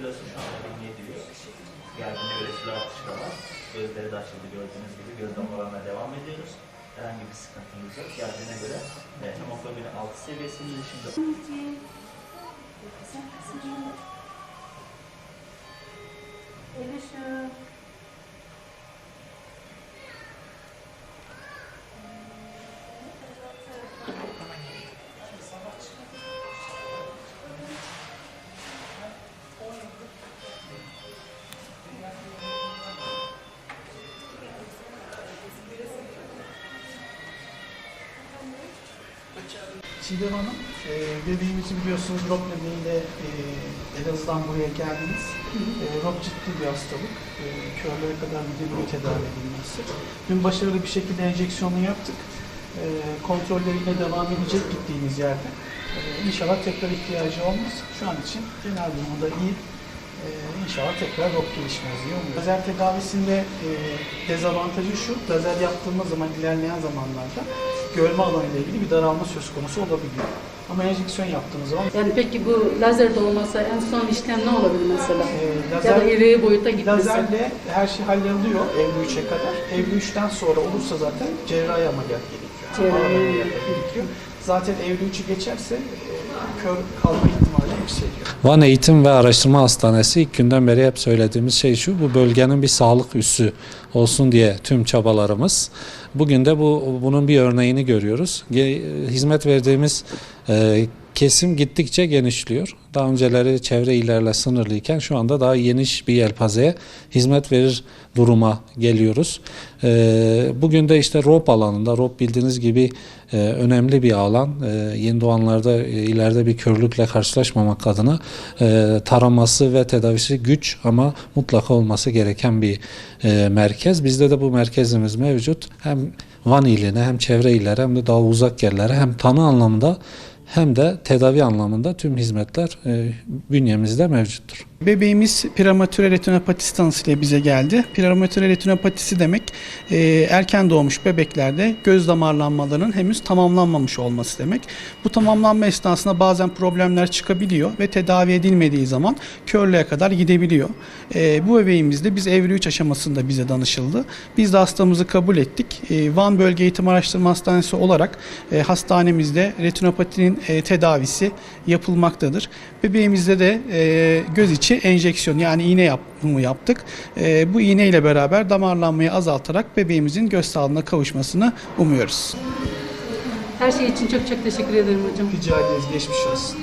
Kilosu şu anda 1700. Geldiğine göre kilo artışı da var. Gözleri de açıldı gördüğünüz gibi. Göz damarlarına devam ediyoruz. Herhangi bir sıkıntımız yok. Geldiğine göre e, hemoglobinin 6 seviyesinde şimdi Elişim. Çiğdem Hanım, e, bebeğimizi biliyorsunuz ROP nedeniyle e, Elazığ'dan buraya geldiniz. E, ROP ciddi bir hastalık. E, körlere kadar gidebiliyor tedavi edilmesi. Dün başarılı bir şekilde enjeksiyonu yaptık. E, kontrollerine devam edecek gittiğimiz yerde. E, inşallah tekrar ihtiyacı olmaz. Şu an için genel durumda iyi. E, inşallah tekrar gelişmez diye umuyorum. Lazer tedavisinde e, dezavantajı şu, lazer yaptığımız zaman ilerleyen zamanlarda görme alanıyla ilgili bir daralma söz konusu olabiliyor. Ama enjeksiyon yaptığımız zaman Yani peki bu lazer de olmasa en son işlem ne olabilir mesela? e, Ya da lazer, iri boyuta gitmesi. lazerle her şey halloluyor evre 3'e kadar. Evre 3'ten sonra olursa zaten cerrahi ameliyat gerekiyor. Zaten evre 3'ü geçerse e, kör kalma ihtimali yükseliyor. Van Eğitim ve Araştırma Hastanesi ilk günden beri hep söylediğimiz şey şu, bu bölgenin bir sağlık üssü olsun diye tüm çabalarımız. Bugün de bu bunun bir örneğini görüyoruz. Hizmet verdiğimiz e, kesim gittikçe genişliyor. Daha önceleri çevre illerle sınırlıyken şu anda daha geniş bir yelpazeye hizmet verir duruma geliyoruz. E, bugün de işte ROP alanında, ROP bildiğiniz gibi e, önemli bir alan. E, yeni doğanlarda e, ileride bir körlükle karşılaşmamak adına e, taraması ve tedavisi güç ama mutlaka olması gereken bir merkez. Bizde de bu merkezimiz mevcut. Hem Van iline hem çevre illere hem de daha uzak yerlere hem tanı anlamında hem de tedavi anlamında tüm hizmetler e, bünyemizde mevcuttur. Bebeğimiz prematüre retinopatisi tanısıyla bize geldi. Prematüre retinopatisi demek e, erken doğmuş bebeklerde göz damarlanmalarının henüz tamamlanmamış olması demek. Bu tamamlanma esnasında bazen problemler çıkabiliyor ve tedavi edilmediği zaman körlüğe kadar gidebiliyor. E, bu bebeğimizde biz evre 3 aşamasında bize danışıldı. Biz de hastamızı kabul ettik. E, Van Bölge Eğitim Araştırma Hastanesi olarak e, hastanemizde retinopatinin e, tedavisi yapılmaktadır. Bebeğimizde de e, göz içi enjeksiyon yani iğne yapımı yaptık. E, bu iğne ile beraber damarlanmayı azaltarak bebeğimizin göz sağlığına kavuşmasını umuyoruz. Her şey için çok çok teşekkür ederim hocam. Rica ederiz geçmiş olsun.